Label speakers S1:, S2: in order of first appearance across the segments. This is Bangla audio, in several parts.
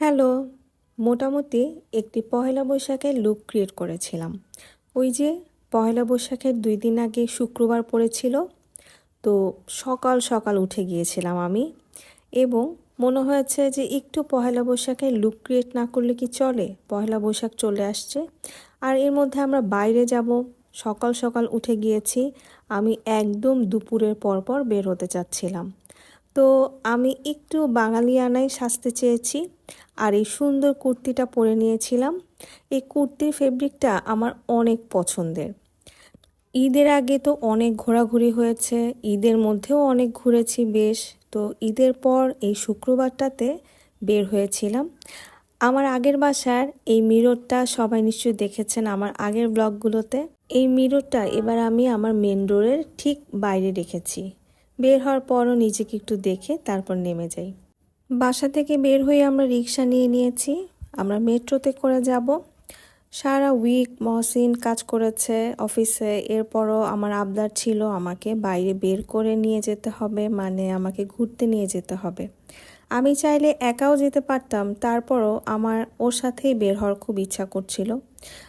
S1: হ্যালো, মোটামুটি একটি পহেলা বৈশাখের লুক ক্রিয়েট করেছিলাম। ওই যে পহেলা বৈশাখের দুই দিন আগে শুক্রবার পড়েছিল, তো সকাল সকাল উঠে গিয়েছিলাম আমি এবং মনে হয়েছে যে একটু পহেলা বৈশাখের লুক ক্রিয়েট না করলে কি চলে? পহেলা বৈশাখ চলে আসছে। আর এর মধ্যে আমরা বাইরে যাব, সকাল সকাল উঠে গিয়েছি, আমি একদম দুপুরের পরপর বের হতে চাচ্ছিলাম। তো আমি একটু বাঙালিয়ানায় সাজতে চেয়েছি আর এই সুন্দর কুর্তিটা পরে নিয়েছিলাম। এই কুর্তির ফেব্রিকটা আমার অনেক পছন্দের। ঈদের আগে তো অনেক ঘোরাঘুরি হয়েছে, ঈদের মধ্যেও অনেক ঘুরেছি বেশ। তো ঈদের পর এই শুক্রবারটাতে বের হয়েছিলাম। আমার আগের বাসার এই মিররটা সবাই নিশ্চয়ই দেখেছেন আমার আগের ব্লগগুলোতে। এই মিররটা এবার আমি আমার মেন ডোরের ঠিক বাইরে রেখেছি। বের হওয়ার পরও নিজেকে একটু দেখে তারপর নেমে যাই। বাসা থেকে বের হয়ে আমরা রিক্সা নিয়ে নিয়েছি। আমরা মেট্রোতে করে যাব। সারা উইক মহসিন কাজ করেছে অফিসে এরপরও আমার আবদার ছিল আমাকে বাইরে বের করে নিয়ে যেতে হবে মানে আমাকে ঘুরতে নিয়ে যেতে হবে। আমি চাইলে একাও যেতে পারতাম, তারপরও আমার ওর সাথেই বের হওয়ার খুব ইচ্ছা করছিল।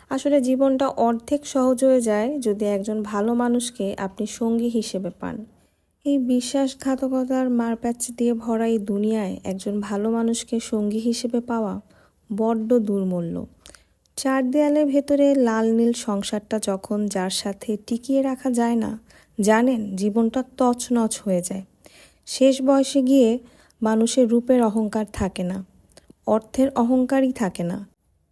S1: আসলে জীবনটা অর্ধেক সহজ হয়ে যায় যদি একজন ভালো মানুষকে আপনি সঙ্গী হিসেবে পান। এই বিশ্বাসঘাতকতার মারপ্যাচ দিয়ে ভরা এই দুনিয়ায় একজন ভালো মানুষকে সঙ্গী হিসেবে পাওয়া বড্ড দুর্মূল্য। চার দেয়ালের ভেতরে লাল নীল সংসারটা যখন যার সাথে টিকিয়ে রাখা যায় না, জানেন জীবনটা তছনছ হয়ে যায়। শেষ বয়সে গিয়ে মানুষের রূপের অহংকার থাকে না, অর্থের অহংকারই থাকে না।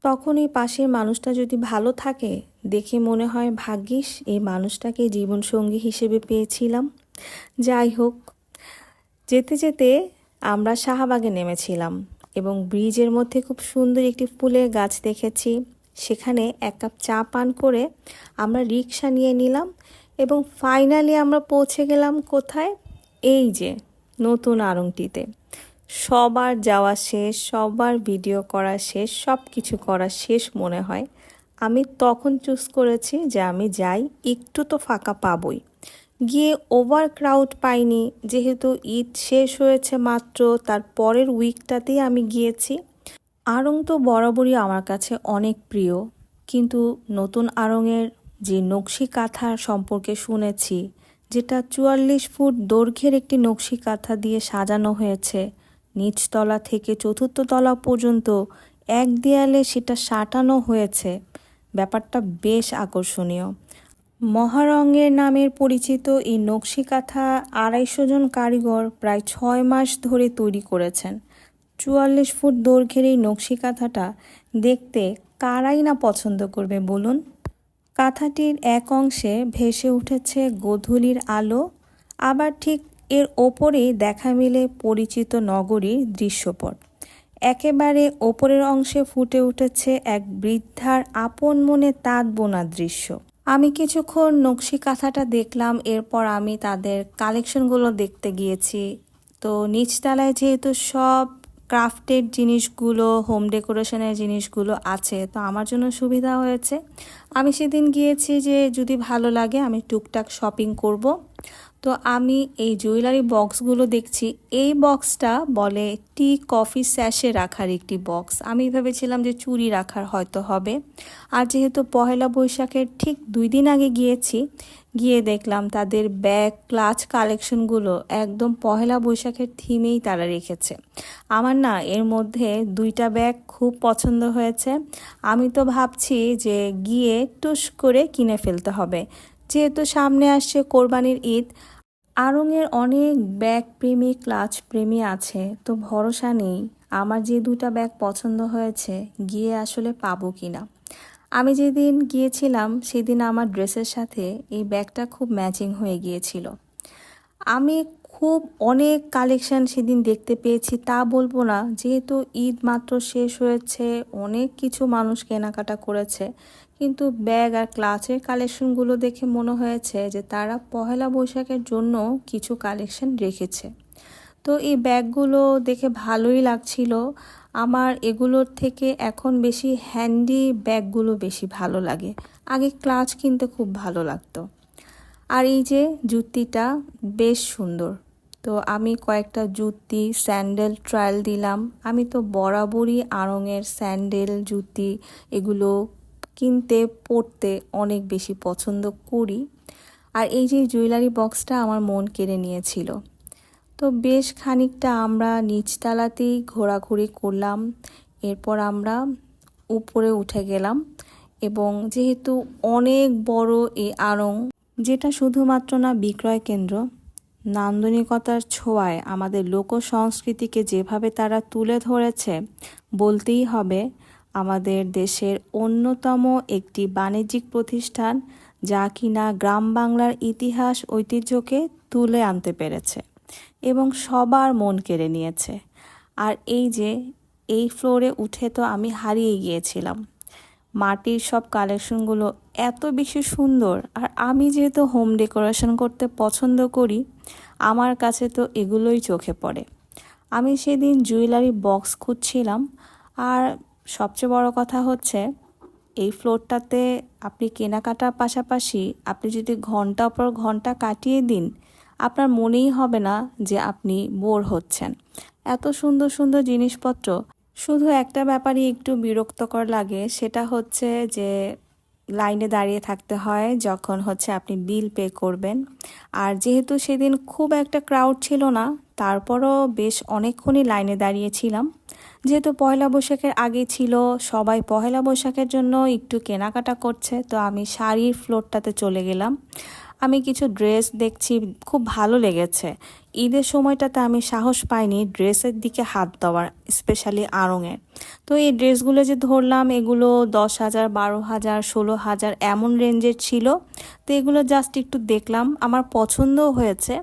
S1: তখন এই পাশের মানুষটা যদি ভালো থাকে, দেখে মনে হয়, ভাগ্যিস, এই মানুষটাকে জীবনসঙ্গী হিসেবে পেয়েছিলাম। যাই হোক, যেতে যেতে আমরা শাহবাগে নেমেছিলাম এবং ব্রিজের মধ্যে খুব সুন্দর একটি ফুলের গাছ দেখেছি। সেখানে এক কাপ চা পান করে আমরা রিক্সা নিয়ে নিলাম এবং ফাইনালি আমরা পৌঁছে গেলাম কোথায়? এই যে নতুন আড়ংটিতে। সবার যাওয়া শেষ, সবার ভিডিও করা শেষ সব কিছু করা শেষ মনে হয়। আমি তখন চুজ করেছি যে আমি যাই, একটু তো ফাঁকা পাবই। গিয়ে ওভার ক্রাউড পাইনি। যেহেতু ঈদ শেষ হয়েছে মাত্র, তার পরের উইকটাতেই আমি গিয়েছি। আড়ং তো বরাবরই আমার কাছে অনেক প্রিয়। কিন্তু নতুন আড়ংয়ের যে নকশি কাঁথা সম্পর্কে শুনেছি, যেটা চুয়াল্লিশ ফুট দৈর্ঘ্যের একটি নকশি কাঁথা দিয়ে সাজানো হয়েছে, নিচতলা থেকে চতুর্থ তলা পর্যন্ত এক দেয়ালে সেটা সাঁটানো হয়েছে। ব্যাপারটা বেশ আকর্ষণীয়। মহারঙ্গের নামের পরিচিত এই নকশি কাঁথা আড়াইশো জন কারিগর প্রায় ছয় মাস ধরে তৈরি করেছেন। চুয়াল্লিশ ফুট দৈর্ঘ্যের এই নকশি কাঁথাটা দেখতে কারাই না পছন্দ করবে বলুন? কাঁথাটির এক অংশে ভেসে উঠেছে গোধূলির আলো, আবার ঠিক এর ওপরেই দেখা মিলে পরিচিত নগরীর দৃশ্যপট। একেবারে ওপরের অংশে ফুটে উঠেছে এক বৃদ্ধার আপন মনে তাঁত বোনা দৃশ্য। আমি কিছুক্ষণ নকশি কাঁথাটা দেখলাম, এরপর আমি তাদের কালেকশনগুলো দেখতে গিয়েছি। তো নিচতলায় যেহেতু সব ক্রাফটেড জিনিসগুলো হোম ডেকোরেশনের জিনিসগুলো আছে, তো আমার জন্য সুবিধা হয়েছে। আমি সেদিন গিয়েছি যে যদি ভালো লাগে আমি টুকটাক শপিং করব। তো আমি এই জুয়েলারি বক্সগুলো দেখছি। এই বক্সটা বলে টি কফি স্যাশে রাখার একটি বক্স আমি ভেবেছিলাম যে চুরি রাখার হয়তো হবে। আর যেহেতু পহেলা বৈশাখের ঠিক দুই দিন আগে গিয়েছি, গিয়ে দেখলাম তাদের ব্যাগ, ক্লাচ কালেকশনগুলো একদম পহেলা বৈশাখের থিমেই তারা রেখেছে। আমার না এর মধ্যে দুইটা ব্যাগ খুব পছন্দ হয়েছে। আমি তো ভাবছি যে গিয়ে টুস করে কিনে ফেলতে হবে। যেহেতু সামনে আসছে কোরবানির ঈদ, আরঙের অনেক ব্যাগ প্রেমী ক্লাচ প্রেমী আছে, তো ভরসা নেই। আমার যে দুটা ব্যাগ পছন্দ হয়েছে, গিয়ে আসলে পাবো কি না আমি যেদিন গিয়েছিলাম, সেদিন আমার ড্রেসের সাথে এই ব্যাগটা খুব ম্যাচিং হয়ে গিয়েছিল। আমি খুব অনেক কালেকশন সেদিন দেখতে পেয়েছি, তা বলব না। যেহেতু ঈদ মাত্র শেষ হয়েছে, অনেক কিছু মানুষ কেনাকাটা করেছে কিন্তু ব্যাগ আর ক্লাচের কালেকশনগুলো দেখে মনে হয়েছে যে তারা পহেলা বৈশাখের জন্য কিছু কালেকশন রেখেছে। তো এই ব্যাগগুলো দেখে ভালোই লাগছিল। আমার এগুলোর থেকে এখন বেশি হ্যান্ডি ব্যাগগুলো বেশি ভালো লাগে। আগে ক্লাচ কিনতে খুব ভালো লাগতো। আর এই যে জুতিটা বেশ সুন্দর। তো আমি কয়েকটা জুতি স্যান্ডেল ট্রায়াল দিলাম। আমি তো বরাবরই আড়ংয়ের স্যান্ডেল জুতি এগুলো কিনতে পরতে অনেক বেশি পছন্দ করি। আর এই যে জুয়েলারি বক্সটা আমার মন কেড়ে নিয়েছিল। তো বেশ খানিকটা আমরা নিচতলাতেই ঘোরাঘুরি করলাম। এরপর আমরা উপরে উঠে গেলাম এবং যেহেতু অনেক বড় এই আড়ং, যেটা শুধুমাত্র না বিক্রয় কেন্দ্র, নান্দনিকতার ছোঁয়ায় আমাদের লোক সংস্কৃতিকে যেভাবে তারা তুলে ধরেছে, বলতেই হবে আমাদের দেশের অন্যতম একটি বাণিজ্যিক প্রতিষ্ঠান যা কিনা গ্রাম বাংলার ইতিহাস ঐতিহ্যকে তুলে আনতে পেরেছে এবং সবার মন কেড়ে নিয়েছে। আর এই যে, এই ফ্লোরে উঠে তো আমি হারিয়ে গিয়েছিলাম। মাটির সব কালেকশনগুলো এত বেশি সুন্দর, আর আমি যেহেতু হোম ডেকোরেশন করতে পছন্দ করি, আমার কাছে তো এগুলোই চোখে পড়ে। আমি সেদিন জুয়েলারি বক্স খুঁজছিলাম, আর সবচেয়ে বড় কথা হচ্ছে, এই ফ্লোরটাতে আপনি কেনাকাটার পাশাপাশি আপনি যদি ঘণ্টা পর ঘণ্টা কাটিয়ে দিন, আপনার মনেই হবে না যে আপনি বোর হচ্ছেন। এত সুন্দর সুন্দর জিনিসপত্র, শুধু একটা ব্যাপারই একটু বিরক্তকর লাগে, সেটা হচ্ছে যে লাইনে দাঁড়িয়ে থাকতে হয় যখন হচ্ছে আপনি বিল পে করবেন। আর যেহেতু সেদিন খুব একটা ক্রাউড ছিল না, তারপরও বেশ অনেকক্ষণই লাইনে দাঁড়িয়েছিলাম। যেহেতু পয়লা বৈশাখের আগে ছিল, সবাই পয়লা বৈশাখের জন্য একটু কেনাকাটা করছে, তো আমি শাড়ির ফ্লোরটাতে চলে গেলাম। আমি কিছু ড্রেস দেখছি, খুব ভালো লেগেছে। ঈদের সময়টাতে আমি সাহস পাইনি ড্রেসের দিকে হাত দেওয়ার, স্পেশালি আড়ংয়ের তো এই ড্রেসগুলো যে ধরলাম, এগুলো দশ হাজার, বারো হাজার, ষোলো হাজার এমন রেঞ্জের ছিল। তো এগুলো জাস্ট একটু দেখলাম, আমার পছন্দও হয়েছে।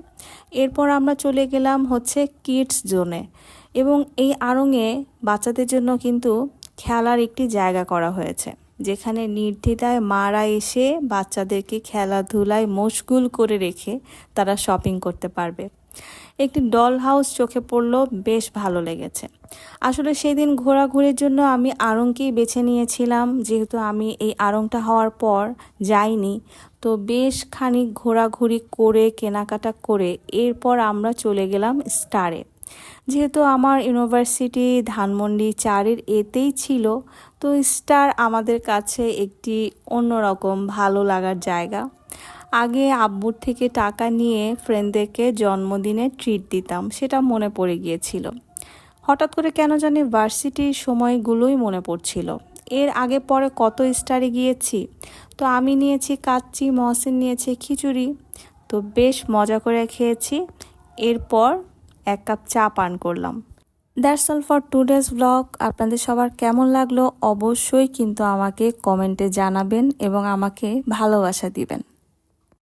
S1: এরপর আমরা চলে গেলাম হচ্ছে কিডস জোনে এবং এই আড়ংয়ে বাচ্চাদের জন্য কিন্তু খেলার একটি জায়গা করা হয়েছে। যেখানে নির্দ্বিধায় মারা এসে বাচ্চাদেরকে খেলাধুলায় মশগুল করে রেখে তারা শপিং করতে পারবে। একটি ডল হাউস চোখে পড়ল, বেশ ভালো লেগেছে। আসলে সেদিন ঘোরাঘুরির জন্য আমি আড়ংকেই বেছে নিয়েছিলাম, যেহেতু আমি এই আড়ংটা হওয়ার পর যাইনি। তো বেশ খানিক ঘোরাঘুরি করে, কেনাকাটা করে, এরপর আমরা চলে গেলাম স্টারে। যেহেতু আমার ইউনিভার্সিটি ধানমন্ডি চারের এতেই ছিল, তো স্টার আমাদের কাছে একটি অন্যরকম ভালো লাগার জায়গা। আগে আব্বুর থেকে টাকা নিয়ে ফ্রেন্ডদেরকে জন্মদিনে ট্রিট দিতাম, সেটা মনে পড়ে গিয়েছিল। হঠাৎ করে কেন জানি ভার্সিটির সময়গুলোই মনে পড়ছিল। এর আগে পরে কত স্টারে গিয়েছি, তো আমি নিয়েছি কাচ্চি, মহসিন নিয়েছে খিচুড়ি, তো বেশ মজা করে খেয়েছি। এরপর এক কাপ চা পান করলাম। That's all for two days vlog আপনাদের সবার কেমন লাগল অবশ্যই কিন্তু আমাকে কমেন্টে জানাবেন এবং আমাকে ভালোবাসা দিবেন।